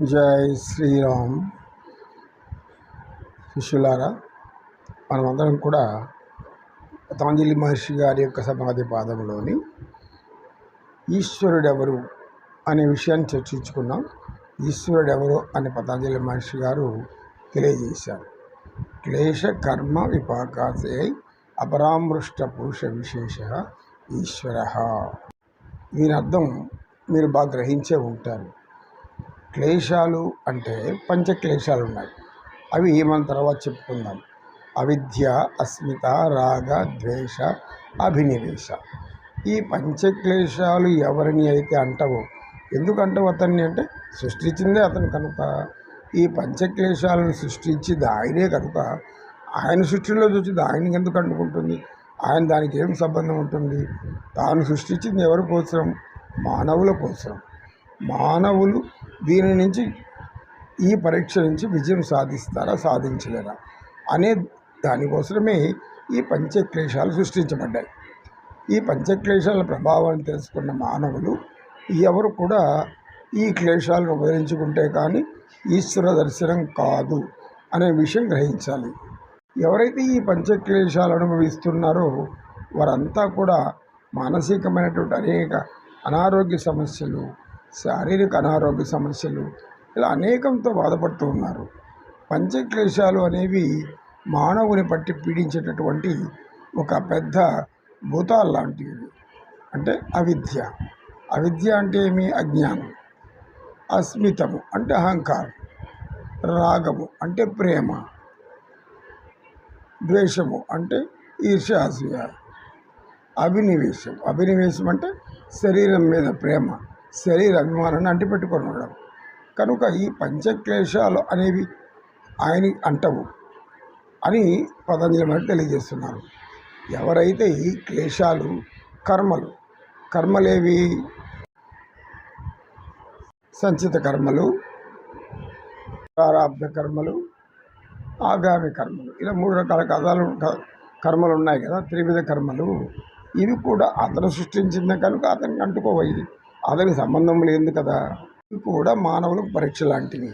జై శ్రీరామ్. శిష్యులారా మనమందరం కూడా పతంజలి మహర్షి గారి యొక్క సమాధి పాదంలోని ఈశ్వరుడెవరు అనే విషయాన్ని చర్చించుకున్నాం. ఈశ్వరుడెవరు అని పతంజలి మహర్షి గారు తెలియజేశారు. క్లేశ కర్మ విపాకాసే అపరామృష్ట పురుష విశేష ఈశ్వర. దీని అర్థం మీరు బాగా గ్రహించే ఉంటారు. క్లేశాలు అంటే పంచక్లేశాలు ఉన్నాయి అవి మనం తర్వాత చెప్పుకుందాం. అవిద్య అస్మిత రాగ ద్వేష అభినివేశ. ఈ పంచక్లేశాలు ఎవరిని అయితే అంటవో ఎందుకు అంటావు అతన్ని అంటే సృష్టించిందే అతను కనుక. ఈ పంచక్లేశాలను సృష్టించింది ఆయనే కనుక. ఆయన సృష్టిలో చూసింది ఆయనకి ఎందుకు అంటుకుంటుంది? ఆయన దానికి ఏం సంబంధం ఉంటుంది? తాను సృష్టించింది ఎవరి కోసం మానవుల కోసం మానవులు దీని నుంచి ఈ పరీక్ష నుంచి విజయం సాధిస్తారా సాధించలేరా అనే దానికోసమే ఈ పంచక్లేశాలు సృష్టించబడ్డాయి. ఈ పంచక్లేశాల ప్రభావాన్ని తెలుసుకున్న మానవులు ఎవరు కూడా ఈ క్లేశాలను ఉపయోగించుకుంటే కానీ ఈశ్వర దర్శనం కాదు అనే విషయం గ్రహించాలి. ఎవరైతే ఈ పంచక్లేశాలు అనుభవిస్తున్నారో వారంతా కూడా మానసికమైనటువంటి అనేక అనారోగ్య సమస్యలు శారీరక అనారోగ్య సమస్యలు ఇలా అనేకంతో బాధపడుతూ ఉన్నారు. పంచక్లేశాలు అనేవి మానవుని పట్టి పీడించేటటువంటి ఒక పెద్ద భూతాలు లాంటివి. అంటే అవిద్య. అవిద్య అంటే ఏమి? అజ్ఞానం. అస్మితము అంటే అహంకారం. రాగము అంటే ప్రేమ. ద్వేషము అంటే ఈర్ష్యాసూయ అభినివేశం. అభినివేశం అంటే శరీరం మీద ప్రేమ. శరీర అభిమానాన్ని అంటిపెట్టుకొని ఉండడం కనుక ఈ పంచక్లేశాలు అనేవి ఆయన అంటవు అని పతంజలి మరి తెలియజేస్తున్నారు. ఎవరైతే ఈ క్లేశాలు కర్మలు కర్మలేవి సంచిత కర్మలు ప్రారాబ్ధ కర్మలు ఆగామి కర్మలు ఇలా మూడు రకాల కథలు కర్మలు ఉన్నాయి కదా త్రివిధ కర్మలు ఇవి కూడా అతను సృష్టించిందే కనుక అతనికి అంటుకోవయ్యి అతనికి సంబంధం లేదు కదా. ఇవి కూడా మానవులకు పరీక్ష లాంటివి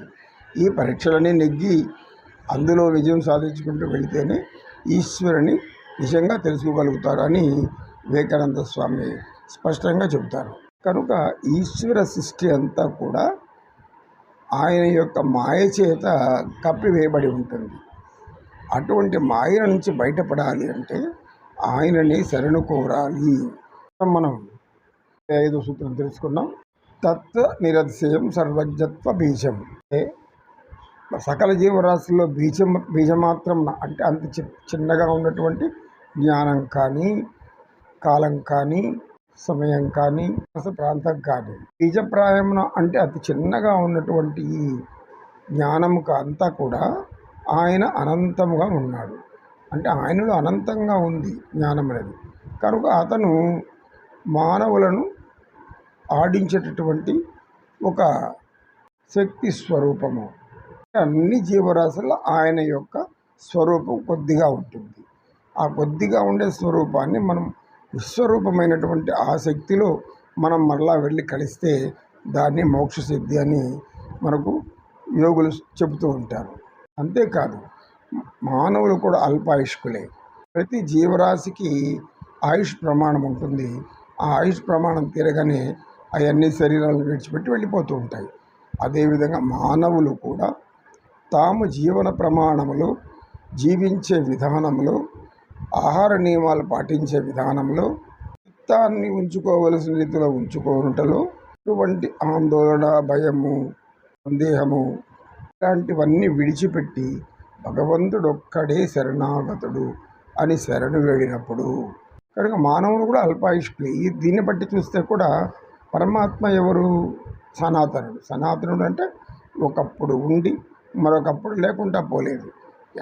ఈ పరీక్షలని నెగ్గి అందులో విజయం సాధించుకుంటూ వెళితేనే ఈశ్వరుని నిజంగా తెలుసుకోగలుగుతారు అని వివేకానంద స్వామి స్పష్టంగా చెబుతారు. కనుక ఈశ్వర సృష్టి అంతా కూడా ఆయన యొక్క మాయ చేత కప్పివేయబడి ఉంటుంది. అటువంటి మాయ నుంచి బయటపడాలి అంటే ఆయనని శరణు కోరాలి. మనం ఐదు సూత్రం తెలుసుకున్నాం. తత్వ నిరతిశయం సర్వజ్ఞత్వ బీజం. అంటే సకల జీవరాశుల్లో బీజం బీజమాత్రం అంటే అంత చి చిన్నగా ఉన్నటువంటి జ్ఞానం కానీ కాలం కానీ సమయం కానీ అసలు ప్రాంతం కానీ బీజప్రాయమున అంటే అతి చిన్నగా ఉన్నటువంటి ఈ జ్ఞానముకు అంతా కూడా ఆయన అనంతముగా ఉన్నాడు. అంటే ఆయనలో అనంతంగా ఉంది జ్ఞానం అనేది కనుక అతను మానవులను ఆడించేటటువంటి ఒక శక్తి స్వరూపము. అన్ని జీవరాశుల్లో ఆయన యొక్క స్వరూపం కొద్దిగా ఉంటుంది. ఆ కొద్దిగా ఉండే స్వరూపాన్ని మనం విశ్వరూపమైనటువంటి ఆ శక్తిలో మనం మరలా వెళ్ళి కలిస్తే దాన్ని మోక్షసిద్ధి అని మనకు యోగులు చెబుతూ ఉంటారు. అంతేకాదు మానవులు కూడా అల్పాయుష్కులే. ప్రతి జీవరాశికి ఆయుష్ ప్రమాణం ఉంటుంది. ఆ ఆయుష్ ప్రమాణం తీరగానే అవన్నీ శరీరాలను విడిచిపెట్టి వెళ్ళిపోతూ ఉంటాయి. అదేవిధంగా మానవులు కూడా తాము జీవన ప్రమాణములు జీవించే విధానంలో ఆహార నియమాలు పాటించే విధానంలో చిత్తాన్ని ఉంచుకోవలసిన రీతిలో ఉంచుకోనుటలో ఎటువంటి ఆందోళన భయము సందేహము ఇలాంటివన్నీ విడిచిపెట్టి భగవంతుడు ఒక్కడే శరణాగతుడు అని శరణు వేడినప్పుడు కనుక మానవుడు కూడా అల్పాయుష్కులే దీన్ని బట్టి చూస్తే కూడా పరమాత్మ ఎవరు? సనాతనుడు. సనాతనుడు అంటే ఒకప్పుడు ఉండి మరొకప్పుడు లేకుండా పోలేదు.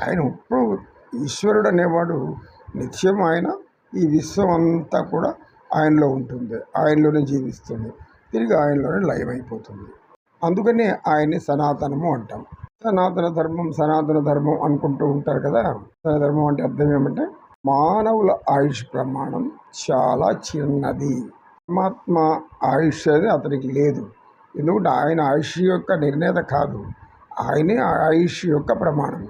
ఆయన ఇప్పుడు ఈశ్వరుడు అనేవాడు నిత్యం ఆయన ఈ విశ్వం అంతా కూడా ఆయనలో ఉంటుంది. ఆయనలోనే జీవిస్తుంది. తిరిగి ఆయనలోనే లయమైపోతుంది అందుకనే ఆయన్ని సనాతనము అంటాం. సనాతన ధర్మం సనాతన ధర్మం అనుకుంటూ ఉంటారు కదా? సనాతన ధర్మం అంటే అర్థం ఏమంటే మానవుల ఆయుష్ ప్రమాణం చాలా చిన్నది. పరమాత్మ ఆయుష్ అనేది అతనికి లేదు. ఎందుకంటే ఆయన ఆయుష్ యొక్క నిర్ణేత కాదు. ఆయనే ఆ ఆయుష్ యొక్క ప్రమాణం.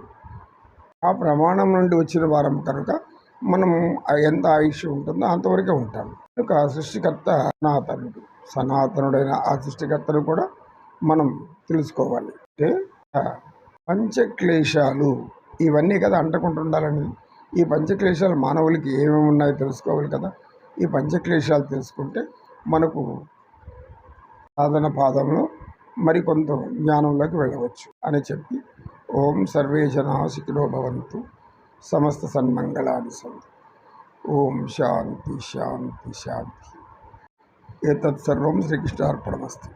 ఆ ప్రమాణం నుండి వచ్చిన వారం కనుక మనం ఎంత ఆయుష్ ఉంటుందో అంతవరకే ఉంటాం. కనుక సృష్టికర్త సనాతనుడు. సనాతనుడైన ఆ సృష్టికర్తను కూడా మనం తెలుసుకోవాలి. అంటే పంచక్లేశాలు ఇవన్నీ కదా అంటకుంటుండాలని. ఈ పంచక్లేశాలు మానవులకి ఏమేమి ఉన్నాయో తెలుసుకోవాలి కదా. ఈ పంచక్లేశాలు తెలుసుకుంటే మనకు సాధన పాదంలో మరికొంత జ్ఞానంలోకి వెళ్ళవచ్చు అని చెప్పి ఓం సర్వే జనా సుఖినో భవంతు సమస్త సన్మంగళాన్ని సంతు. ఓం శాంతి శాంతి శాంతి. ఏతత్ సర్వం శ్రీకృష్ణార్పణమస్తు.